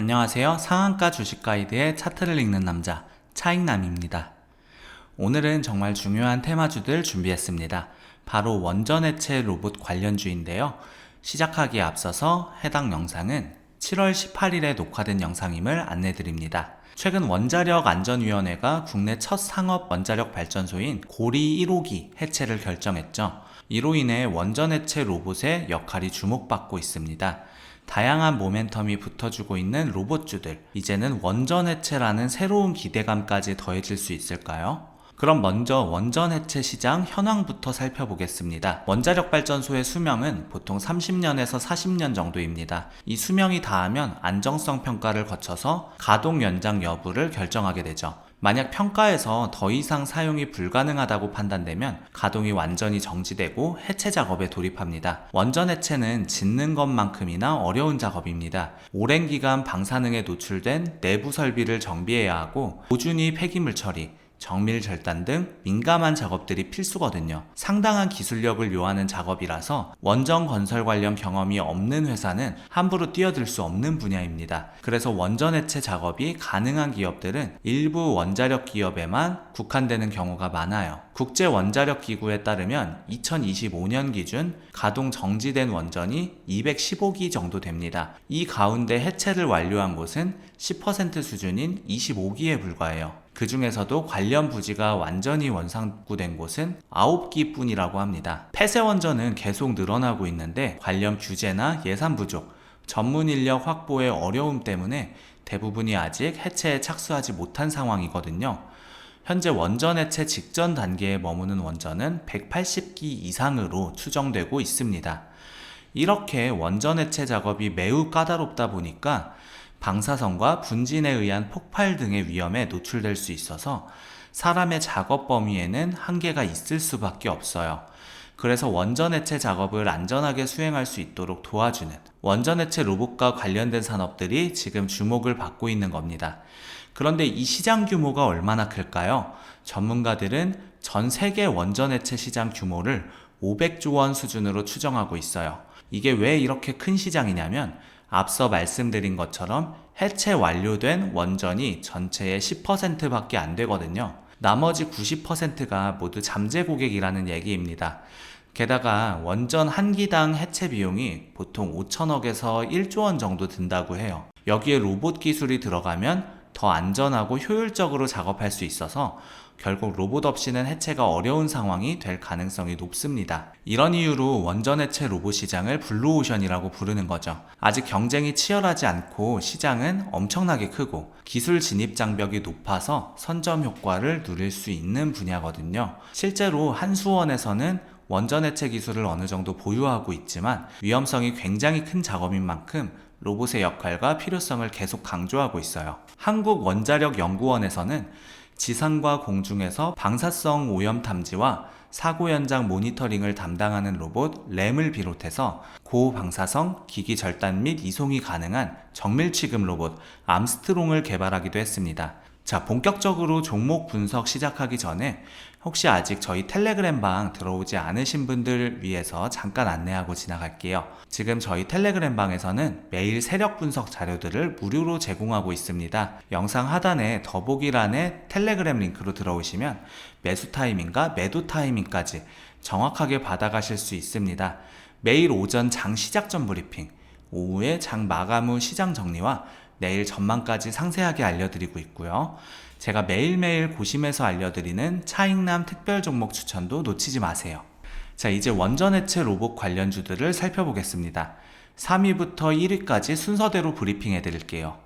안녕하세요. 상한가 주식 가이드의 차트를 읽는 남자 차익남입니다. 오늘은 정말 중요한 테마주들 준비했습니다. 바로 원전 해체 로봇 관련주인데요. 시작하기에 앞서서 해당 영상은 7월 18일에 녹화된 영상임을 안내드립니다. 최근 원자력 안전위원회가 국내 첫 상업 원자력 발전소인 고리 1호기 해체를 결정했죠. 이로 인해 원전 해체 로봇의 역할이 주목받고 있습니다. 다양한 모멘텀이 붙어주고 있는 로봇주들, 이제는 원전 해체라는 새로운 기대감까지 더해질 수 있을까요? 그럼 먼저 원전 해체 시장 현황부터 살펴보겠습니다. 원자력 발전소의 수명은 보통 30년에서 40년 정도입니다. 이 수명이 다하면 안정성 평가를 거쳐서 가동 연장 여부를 결정하게 되죠. 만약 평가에서 더 이상 사용이 불가능하다고 판단되면 가동이 완전히 정지되고 해체 작업에 돌입합니다. 원전 해체는 짓는 것만큼이나 어려운 작업입니다. 오랜 기간 방사능에 노출된 내부 설비를 정비해야 하고 보준히 폐기물 처리, 정밀 절단 등 민감한 작업들이 필수거든요. 상당한 기술력을 요하는 작업이라서 원전 건설 관련 경험이 없는 회사는 함부로 뛰어들 수 없는 분야입니다. 그래서 원전 해체 작업이 가능한 기업들은 일부 원자력 기업에만 국한되는 경우가 많아요. 국제 원자력 기구에 따르면 2025년 기준 가동 정지된 원전이 215기 정도 됩니다. 이 가운데 해체를 완료한 곳은 10% 수준인 25기에 불과해요. 그 중에서도 관련 부지가 완전히 원상구된 곳은 9기 뿐이라고 합니다. 폐쇄 원전은 계속 늘어나고 있는데 관련 규제나 예산 부족, 전문 인력 확보의 어려움 때문에 대부분이 아직 해체에 착수하지 못한 상황이거든요. 현재 원전 해체 직전 단계에 머무는 원전은 180기 이상으로 추정되고 있습니다. 이렇게 원전 해체 작업이 매우 까다롭다 보니까 방사선과 분진에 의한 폭발 등의 위험에 노출될 수 있어서 사람의 작업 범위에는 한계가 있을 수밖에 없어요. 그래서 원전 해체 작업을 안전하게 수행할 수 있도록 도와주는 원전 해체 로봇과 관련된 산업들이 지금 주목을 받고 있는 겁니다. 그런데 이 시장 규모가 얼마나 클까요? 전문가들은 전 세계 원전 해체 시장 규모를 500조 원 수준으로 추정하고 있어요. 이게 왜 이렇게 큰 시장이냐면 앞서 말씀드린 것처럼 해체 완료된 원전이 전체의 10%밖에 안 되거든요. 나머지 90%가 모두 잠재 고객이라는 얘기입니다. 게다가 원전 한 기당 해체 비용이 보통 5천억에서 1조 원 정도 든다고 해요. 여기에 로봇 기술이 들어가면 더 안전하고 효율적으로 작업할 수 있어서 결국 로봇 없이는 해체가 어려운 상황이 될 가능성이 높습니다. 이런 이유로 원전 해체 로봇 시장을 블루오션이라고 부르는 거죠. 아직 경쟁이 치열하지 않고 시장은 엄청나게 크고 기술 진입 장벽이 높아서 선점 효과를 누릴 수 있는 분야거든요. 실제로 한수원에서는 원전 해체 기술을 어느 정도 보유하고 있지만 위험성이 굉장히 큰 작업인 만큼 로봇의 역할과 필요성을 계속 강조하고 있어요. 한국원자력연구원에서는 지상과 공중에서 방사성 오염 탐지와 사고 현장 모니터링을 담당하는 로봇 램을 비롯해서 고방사성 기기 절단 및 이송이 가능한 정밀 취급 로봇 암스트롱을 개발하기도 했습니다. 자, 본격적으로 종목 분석 시작하기 전에 혹시 아직 저희 텔레그램 방 들어오지 않으신 분들 위해서 잠깐 안내하고 지나갈게요. 지금 저희 텔레그램 방에서는 매일 세력 분석 자료들을 무료로 제공하고 있습니다. 영상 하단에 더보기란에 텔레그램 링크로 들어오시면 매수 타이밍과 매도 타이밍까지 정확하게 받아가실 수 있습니다. 매일 오전 장 시작 전 브리핑, 오후에 장 마감 후 시장 정리와 내일 전망까지 상세하게 알려드리고 있고요. 제가 매일매일 고심해서 알려드리는 차익남 특별 종목 추천도 놓치지 마세요. 자, 이제 원전 해체 로봇 관련주들을 살펴보겠습니다. 3위부터 1위까지 순서대로 브리핑 해 드릴게요.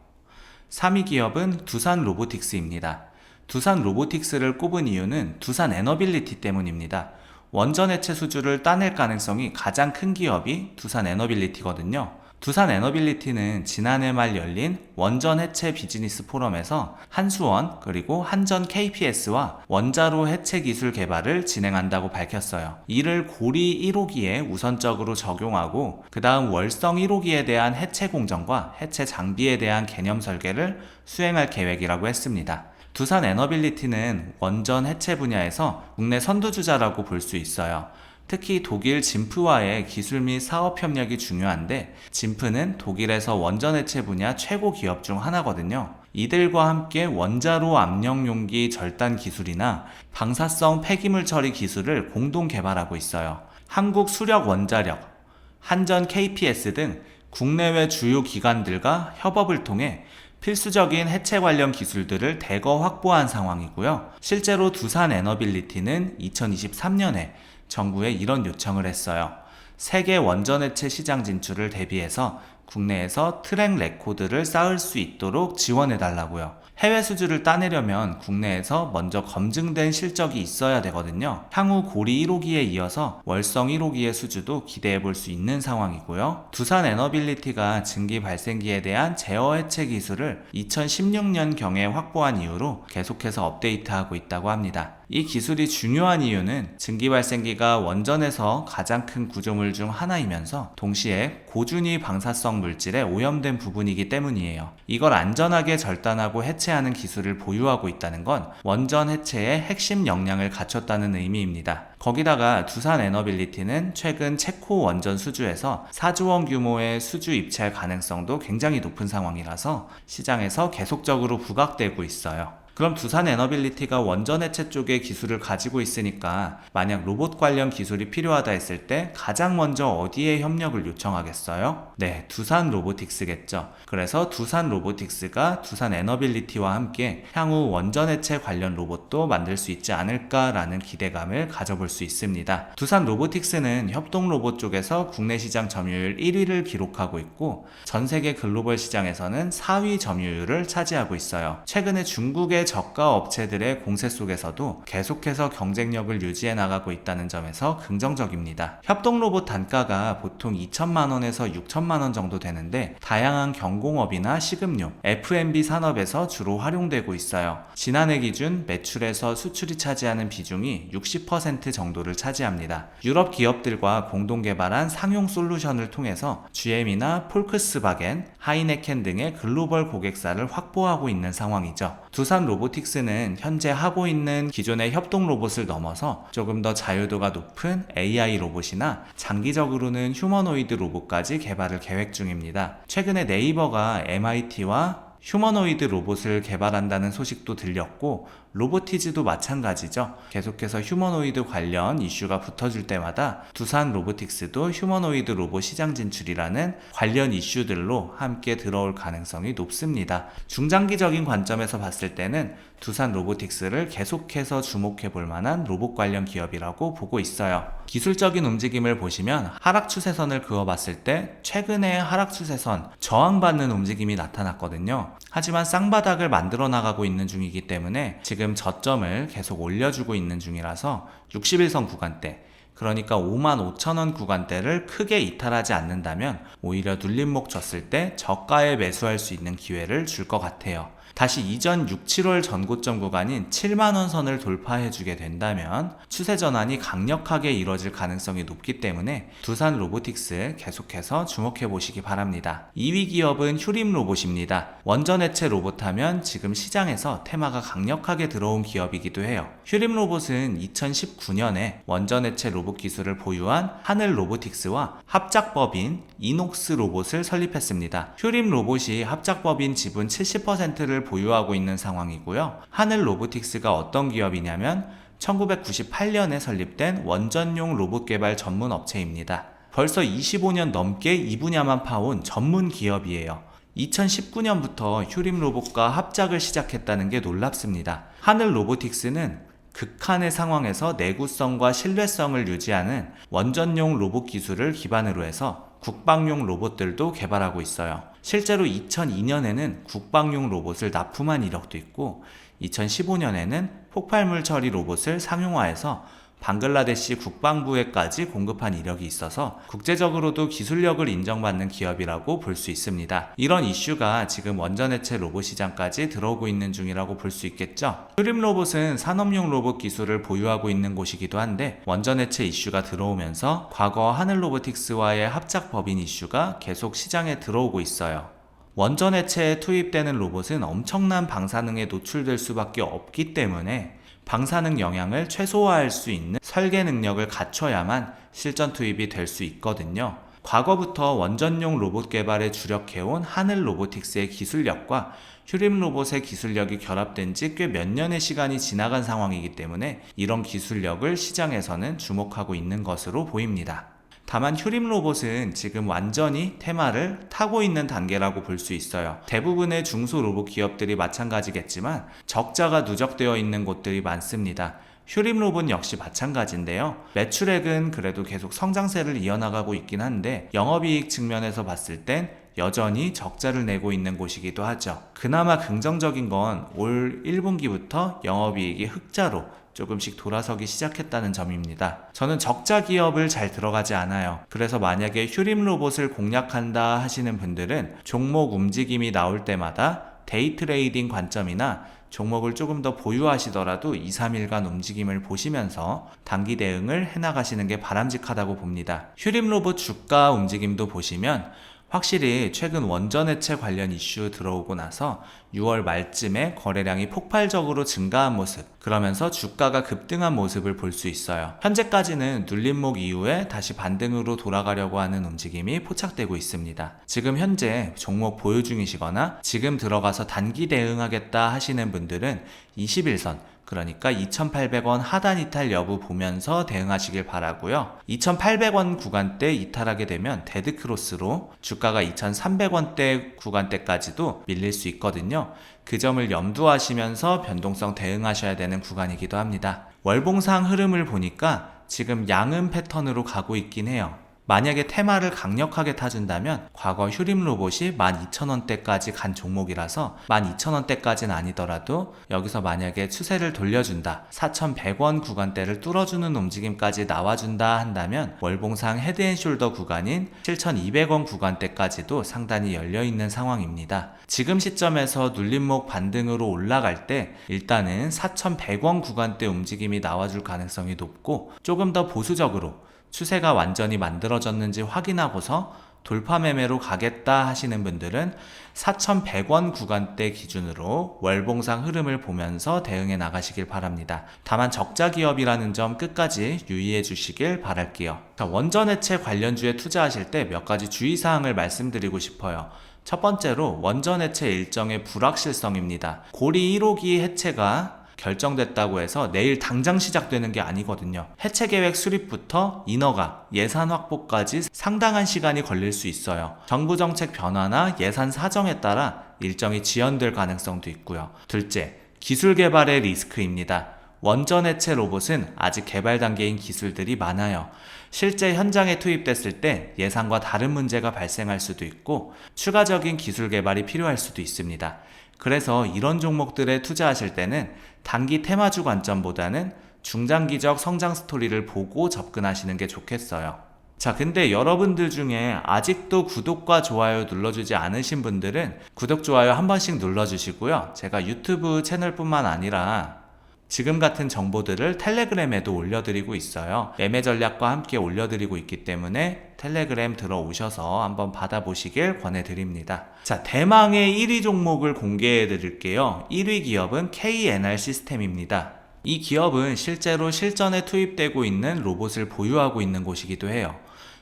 3위 기업은 두산 로보틱스입니다. 두산 로보틱스를 꼽은 이유는 두산 에너빌리티 때문입니다. 원전 해체 수주를 따낼 가능성이 가장 큰 기업이 두산 에너빌리티거든요. 두산 에너빌리티는 지난해 말 열린 원전 해체 비즈니스 포럼에서 한수원 그리고 한전 KPS와 원자로 해체 기술 개발을 진행한다고 밝혔어요. 이를 고리 1호기에 우선적으로 적용하고 그 다음 월성 1호기에 대한 해체 공정과 해체 장비에 대한 개념 설계를 수행할 계획이라고 했습니다. 두산 에너빌리티는 원전 해체 분야에서 국내 선두주자라고 볼 수 있어요. 특히 독일 진프와의 기술 및 사업 협력이 중요한데 진프는 독일에서 원전 해체 분야 최고 기업 중 하나거든요. 이들과 함께 원자로 압력 용기 절단 기술이나 방사성 폐기물 처리 기술을 공동 개발하고 있어요. 한국 수력 원자력, 한전 KPS 등 국내외 주요 기관들과 협업을 통해 필수적인 해체 관련 기술들을 대거 확보한 상황이고요. 실제로 두산 에너빌리티는 2023년에 정부에 이런 요청을 했어요. 세계 원전해체 시장 진출을 대비해서 국내에서 트랙 레코드를 쌓을 수 있도록 지원해 달라고요. 해외 수주를 따내려면 국내에서 먼저 검증된 실적이 있어야 되거든요. 향후 고리 1호기에 이어서 월성 1호기의 수주도 기대해 볼 수 있는 상황이고요. 두산 에너빌리티가 증기 발생기에 대한 제어 해체 기술을 2016년 경에 확보한 이후로 계속해서 업데이트하고 있다고 합니다. 이 기술이 중요한 이유는 증기 발생기가 원전에서 가장 큰 구조물 중 하나이면서 동시에 고준위 방사성 물질에 오염된 부분이기 때문이에요. 이걸 안전하게 절단하고 해체하는 기술을 보유하고 있다는 건 원전 해체의 핵심 역량을 갖췄다는 의미입니다. 거기다가 두산 에너빌리티는 최근 체코 원전 수주에서 4조 원 규모의 수주 입찰 가능성도 굉장히 높은 상황이라서 시장에서 계속적으로 부각되고 있어요. 그럼 두산 에너빌리티가 원전 해체 쪽의 기술을 가지고 있으니까 만약 로봇 관련 기술이 필요하다 했을 때 가장 먼저 어디에 협력을 요청하겠어요? 네, 두산 로보틱스겠죠. 그래서 두산 로보틱스가 두산 에너빌리티와 함께 향후 원전 해체 관련 로봇도 만들 수 있지 않을까라는 기대감을 가져볼 수 있습니다. 두산 로보틱스는 협동 로봇 쪽에서 국내 시장 점유율 1위를 기록하고 있고 전 세계 글로벌 시장에서는 4위 점유율을 차지하고 있어요. 최근에 중국의 저가 업체들의 공세 속에서도 계속해서 경쟁력을 유지해 나가고 있다는 점에서 긍정적입니다. 협동 로봇 단가가 보통 2천만 원에서 6천만 원 정도 되는데 다양한 경공업이나 식음료, F&B 산업에서 주로 활용되고 있어요. 지난해 기준 매출에서 수출이 차지하는 비중이 60% 정도를 차지합니다. 유럽 기업들과 공동 개발한 상용 솔루션을 통해서 GM이나 폴크스바겐, 하이네켄 등의 글로벌 고객사를 확보하고 있는 상황이죠. 두산 로 보틱스는 현재 하고 있는 기존의 협동 로봇을 넘어서 조금 더 자유도가 높은 AI 로봇이나 장기적으로는 휴머노이드 로봇까지 개발을 계획 중입니다. 최근에 네이버가 MIT와 휴머노이드 로봇을 개발한다는 소식도 들렸고 로보티즈도 마찬가지죠. 계속해서 휴머노이드 관련 이슈가 붙어줄 때마다 두산 로보틱스도 휴머노이드 로봇 시장 진출이라는 관련 이슈들로 함께 들어올 가능성이 높습니다. 중장기적인 관점에서 봤을 때는 두산 로보틱스를 계속해서 주목해 볼 만한 로봇 관련 기업이라고 보고 있어요. 기술적인 움직임을 보시면 하락 추세선을 그어봤을 때 최근에 하락 추세선 저항받는 움직임이 나타났거든요. 하지만 쌍바닥을 만들어 나가고 있는 중이기 때문에 지금 저점을 계속 올려주고 있는 중이라서 61선 구간대 그러니까 5만 5천원 구간대를 크게 이탈하지 않는다면 오히려 눌림목 줬을 때 저가에 매수할 수 있는 기회를 줄 것 같아요. 다시 이전 6, 7월 전고점 구간인 7만원 선을 돌파해 주게 된다면 추세 전환이 강력하게 이뤄질 가능성이 높기 때문에 두산 로보틱스 계속해서 주목해 보시기 바랍니다. 2위 기업은 휴림 로봇입니다. 원전 해체 로봇 하면 지금 시장에서 테마가 강력하게 들어온 기업이기도 해요. 휴림 로봇은 2019년에 원전 해체 로봇 기술을 보유한 하늘 로보틱스와 합작법인 이녹스 로봇을 설립했습니다. 휴림 로봇이 합작법인 지분 70%를 보유하고 있는 상황이고요. 하늘 로보틱스가 어떤 기업이냐면 1998년에 설립된 원전용 로봇 개발 전문 업체입니다. 벌써 25년 넘게 이 분야만 파온 전문 기업이에요. 2019년부터 휴림 로봇과 합작을 시작했다는 게 놀랍습니다. 하늘 로보틱스는 극한의 상황에서 내구성과 신뢰성을 유지하는 원전용 로봇 기술을 기반으로 해서 국방용 로봇들도 개발하고 있어요. 실제로 2002년에는 국방용 로봇을 납품한 이력도 있고 2015년에는 폭발물 처리 로봇을 상용화해서 방글라데시 국방부에까지 공급한 이력이 있어서 국제적으로도 기술력을 인정받는 기업이라고 볼 수 있습니다. 이런 이슈가 지금 원전해체 로봇 시장까지 들어오고 있는 중이라고 볼 수 있겠죠. 흐림 로봇은 산업용 로봇 기술을 보유하고 있는 곳이기도 한데 원전해체 이슈가 들어오면서 과거 하늘 로보틱스와의 합작 법인 이슈가 계속 시장에 들어오고 있어요. 원전 해체에 투입되는 로봇은 엄청난 방사능에 노출될 수밖에 없기 때문에 방사능 영향을 최소화할 수 있는 설계 능력을 갖춰야만 실전 투입이 될 수 있거든요. 과거부터 원전용 로봇 개발에 주력해온 하늘 로보틱스의 기술력과 휴림 로봇의 기술력이 결합된 지 꽤 몇 년의 시간이 지나간 상황이기 때문에 이런 기술력을 시장에서는 주목하고 있는 것으로 보입니다. 다만 휴림 로봇은 지금 완전히 테마를 타고 있는 단계라고 볼 수 있어요. 대부분의 중소 로봇 기업들이 마찬가지겠지만 적자가 누적되어 있는 곳들이 많습니다. 휴림 로봇 역시 마찬가지인데요. 매출액은 그래도 계속 성장세를 이어나가고 있긴 한데 영업이익 측면에서 봤을 땐 여전히 적자를 내고 있는 곳이기도 하죠. 그나마 긍정적인 건 올 1분기부터 영업이익이 흑자로 조금씩 돌아서기 시작했다는 점입니다. 저는 적자 기업을 잘 들어가지 않아요. 그래서 만약에 휴림 로봇을 공략한다 하시는 분들은 종목 움직임이 나올 때마다 데이 트레이딩 관점이나 종목을 조금 더 보유하시더라도 2, 3일간 움직임을 보시면서 단기 대응을 해나가시는 게 바람직하다고 봅니다. 휴림 로봇 주가 움직임도 보시면 확실히 최근 원전 해체 관련 이슈 들어오고 나서 6월 말쯤에 거래량이 폭발적으로 증가한 모습, 그러면서 주가가 급등한 모습을 볼 수 있어요. 현재까지는 눌림목 이후에 다시 반등으로 돌아가려고 하는 움직임이 포착되고 있습니다. 지금 현재 종목 보유 중이시거나 지금 들어가서 단기 대응하겠다 하시는 분들은 21선, 그러니까 2,800원 하단 이탈 여부 보면서 대응하시길 바라고요. 2,800원 구간대 이탈하게 되면 데드 크로스로 주가가 2,300원대 구간대까지도 밀릴 수 있거든요. 그 점을 염두하시면서 변동성 대응하셔야 되는 구간이기도 합니다. 월봉상 흐름을 보니까 지금 양은 패턴으로 가고 있긴 해요. 만약에 테마를 강력하게 타준다면 과거 휴림 로봇이 12,000원대까지 간 종목이라서 12,000원대까지는 아니더라도 여기서 만약에 추세를 돌려준다 4,100원 구간대를 뚫어주는 움직임까지 나와준다 한다면 월봉상 헤드앤숄더 구간인 7,200원 구간대까지도 상단이 열려있는 상황입니다. 지금 시점에서 눌림목 반등으로 올라갈 때 일단은 4,100원 구간대 움직임이 나와줄 가능성이 높고 조금 더 보수적으로 추세가 완전히 만들어졌는지 확인하고서 돌파 매매로 가겠다 하시는 분들은 4,100원 구간대 기준으로 월봉상 흐름을 보면서 대응해 나가시길 바랍니다. 다만 적자 기업이라는 점 끝까지 유의해 주시길 바랄게요. 자, 원전 해체 관련주에 투자하실 때 몇 가지 주의사항을 말씀드리고 싶어요. 첫 번째로 원전 해체 일정의 불확실성입니다. 고리 1호기 해체가 결정됐다고 해서 내일 당장 시작되는 게 아니거든요. 해체 계획 수립부터 인허가, 예산 확보까지 상당한 시간이 걸릴 수 있어요. 정부 정책 변화나 예산 사정에 따라 일정이 지연될 가능성도 있고요. 둘째, 기술 개발의 리스크입니다. 원전 해체 로봇은 아직 개발 단계인 기술들이 많아요. 실제 현장에 투입됐을 때 예상과 다른 문제가 발생할 수도 있고 추가적인 기술 개발이 필요할 수도 있습니다. 그래서 이런 종목들에 투자하실 때는 단기 테마주 관점보다는 중장기적 성장 스토리를 보고 접근하시는 게 좋겠어요. 자, 근데 여러분들 중에 아직도 구독과 좋아요 눌러주지 않으신 분들은 구독, 좋아요 한 번씩 눌러주시고요. 제가 유튜브 채널뿐만 아니라 지금 같은 정보들을 텔레그램에도 올려드리고 있어요. 매매 전략과 함께 올려드리고 있기 때문에 텔레그램 들어오셔서 한번 받아보시길 권해드립니다. 자, 대망의 1위 종목을 공개해 드릴게요. 1위 기업은 KNR 시스템입니다. 이 기업은 실제로 실전에 투입되고 있는 로봇을 보유하고 있는 곳이기도 해요.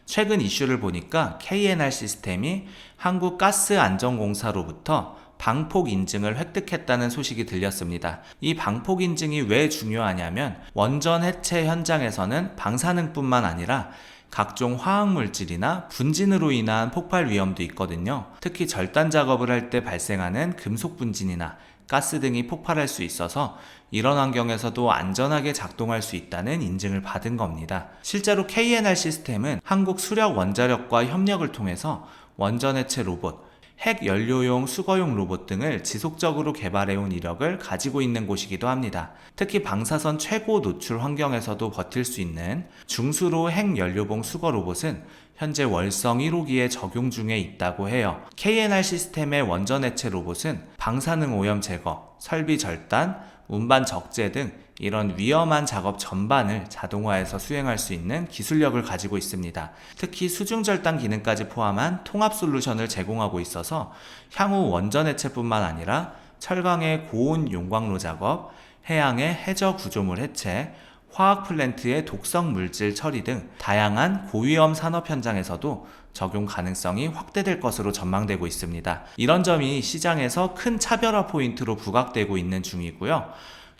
최근 이슈를 보니까 KNR 시스템이 한국가스안전공사로부터 방폭 인증을 획득했다는 소식이 들렸습니다. 이 방폭 인증이 왜 중요하냐면 원전 해체 현장에서는 방사능뿐만 아니라 각종 화학물질이나 분진으로 인한 폭발 위험도 있거든요. 특히 절단 작업을 할 때 발생하는 금속 분진이나 가스 등이 폭발할 수 있어서 이런 환경에서도 안전하게 작동할 수 있다는 인증을 받은 겁니다. 실제로 KNR 시스템은 한국 수력 원자력과 협력을 통해서 원전 해체 로봇, 핵 연료용 수거용 로봇 등을 지속적으로 개발해온 이력을 가지고 있는 곳이기도 합니다. 특히 방사선 최고 노출 환경에서도 버틸 수 있는 중수로 핵 연료봉 수거 로봇은 현재 월성 1호기에 적용 중에 있다고 해요. KNR 시스템의 원전 해체 로봇은 방사능 오염 제거, 설비 절단, 운반 적재 등 이런 위험한 작업 전반을 자동화해서 수행할 수 있는 기술력을 가지고 있습니다. 특히 수중 절단 기능까지 포함한 통합 솔루션을 제공하고 있어서 향후 원전 해체뿐만 아니라 철강의 고온 용광로 작업, 해양의 해저 구조물 해체, 화학 플랜트의 독성 물질 처리 등 다양한 고위험 산업 현장에서도 적용 가능성이 확대될 것으로 전망되고 있습니다. 이런 점이 시장에서 큰 차별화 포인트로 부각되고 있는 중이고요.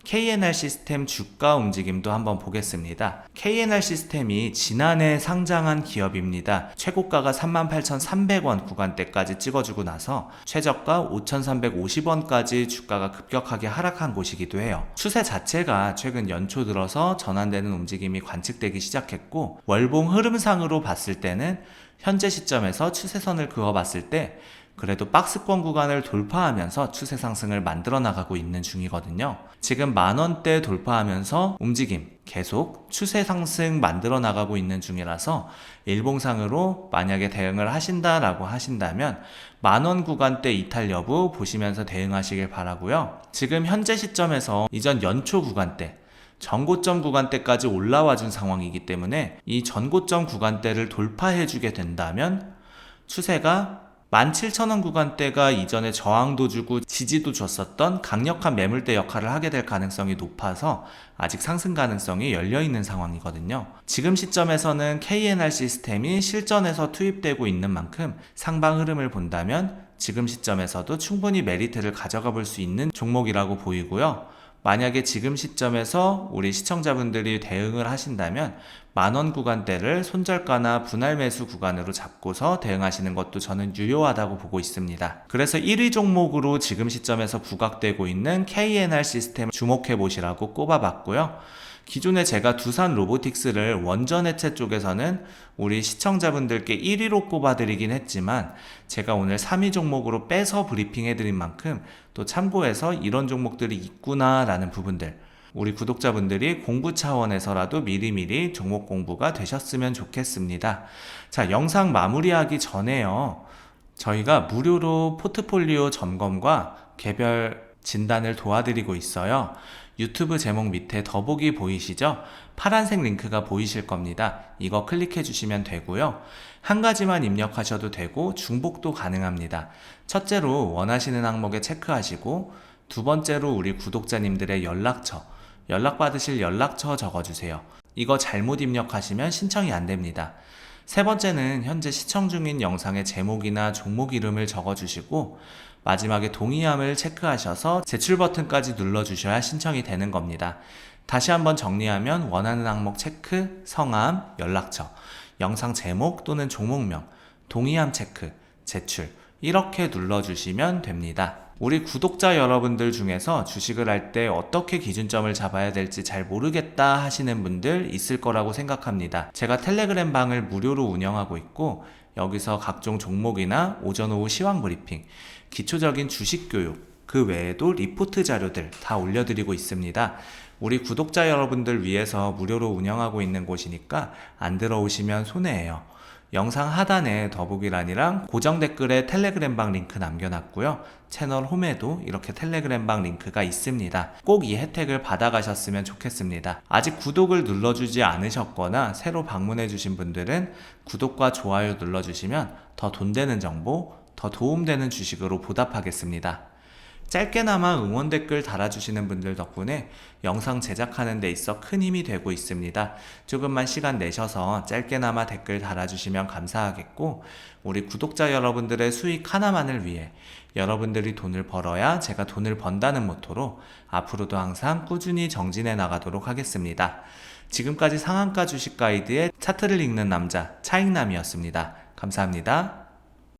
KNR 시스템 주가 움직임도 한번 보겠습니다. KNR 시스템이 지난해 상장한 기업입니다. 최고가가 38,300원 구간대까지 찍어주고 나서 최저가 5,350원까지 주가가 급격하게 하락한 곳이기도 해요. 추세 자체가 최근 연초 들어서 전환되는 움직임이 관측되기 시작했고 월봉 흐름상으로 봤을 때는 현재 시점에서 추세선을 그어봤을 때 그래도 박스권 구간을 돌파하면서 추세 상승을 만들어 나가고 있는 중이거든요. 지금 만 원대 돌파하면서 움직임 계속 추세 상승 만들어 나가고 있는 중이라서 일봉상으로 만약에 대응을 하신다라고 하신다면 만원 구간대 이탈 여부 보시면서 대응하시길 바라고요. 지금 현재 시점에서 이전 연초 구간대 전고점 구간대까지 올라와 준 상황이기 때문에 이 전고점 구간대를 돌파해 주게 된다면 추세가 17,000원 구간대가 이전에 저항도 주고 지지도 줬었던 강력한 매물대 역할을 하게 될 가능성이 높아서 아직 상승 가능성이 열려 있는 상황이거든요. 지금 시점에서는 KNR 시스템이 실전에서 투입되고 있는 만큼 상방 흐름을 본다면 지금 시점에서도 충분히 메리트를 가져가 볼 수 있는 종목이라고 보이고요. 만약에 지금 시점에서 우리 시청자분들이 대응을 하신다면 만원 구간대를 손절가나 분할 매수 구간으로 잡고서 대응하시는 것도 저는 유효하다고 보고 있습니다. 그래서 1위 종목으로 지금 시점에서 부각되고 있는 KNR 시스템 주목해 보시라고 꼽아봤고요. 기존에 제가 두산 로보틱스를 원전 해체 쪽에서는 우리 시청자분들께 1위로 꼽아드리긴 했지만 제가 오늘 3위 종목으로 빼서 브리핑 해드린 만큼 또 참고해서 이런 종목들이 있구나라는 부분들 우리 구독자분들이 공부 차원에서라도 미리미리 종목 공부가 되셨으면 좋겠습니다. 자, 영상 마무리하기 전에요. 저희가 무료로 포트폴리오 점검과 개별 진단을 도와드리고 있어요. 유튜브 제목 밑에 더보기 보이시죠? 파란색 링크가 보이실 겁니다. 이거 클릭해 주시면 되고요. 한 가지만 입력하셔도 되고 중복도 가능합니다. 첫째로 원하시는 항목에 체크하시고 두 번째로 우리 구독자님들의 연락처, 연락받으실 연락처 적어주세요. 이거 잘못 입력하시면 신청이 안 됩니다. 세 번째는 현재 시청 중인 영상의 제목이나 종목 이름을 적어주시고 마지막에 동의함을 체크하셔서 제출 버튼까지 눌러주셔야 신청이 되는 겁니다. 다시 한번 정리하면 원하는 항목 체크, 성함, 연락처, 영상 제목 또는 종목명, 동의함 체크, 제출 이렇게 눌러주시면 됩니다. 우리 구독자 여러분들 중에서 주식을 할 때 어떻게 기준점을 잡아야 될지 잘 모르겠다 하시는 분들 있을 거라고 생각합니다. 제가 텔레그램 방을 무료로 운영하고 있고 여기서 각종 종목이나 오전 오후 시황 브리핑, 기초적인 주식 교육, 그 외에도 리포트 자료들 다 올려드리고 있습니다. 우리 구독자 여러분들 위해서 무료로 운영하고 있는 곳이니까 안 들어오시면 손해예요. 영상 하단에 더보기란이랑 고정 댓글에 텔레그램방 링크 남겨놨고요. 채널 홈에도 이렇게 텔레그램방 링크가 있습니다. 꼭 이 혜택을 받아가셨으면 좋겠습니다. 아직 구독을 눌러주지 않으셨거나 새로 방문해주신 분들은 구독과 좋아요 눌러주시면 더 돈 되는 정보, 더 도움되는 주식으로 보답하겠습니다. 짧게나마 응원 댓글 달아주시는 분들 덕분에 영상 제작하는 데 있어 큰 힘이 되고 있습니다. 조금만 시간 내셔서 짧게나마 댓글 달아주시면 감사하겠고, 우리 구독자 여러분들의 수익 하나만을 위해 여러분들이 돈을 벌어야 제가 돈을 번다는 모토로 앞으로도 항상 꾸준히 정진해 나가도록 하겠습니다. 지금까지 상한가 주식 가이드의 차트를 읽는 남자 차익남이었습니다. 감사합니다.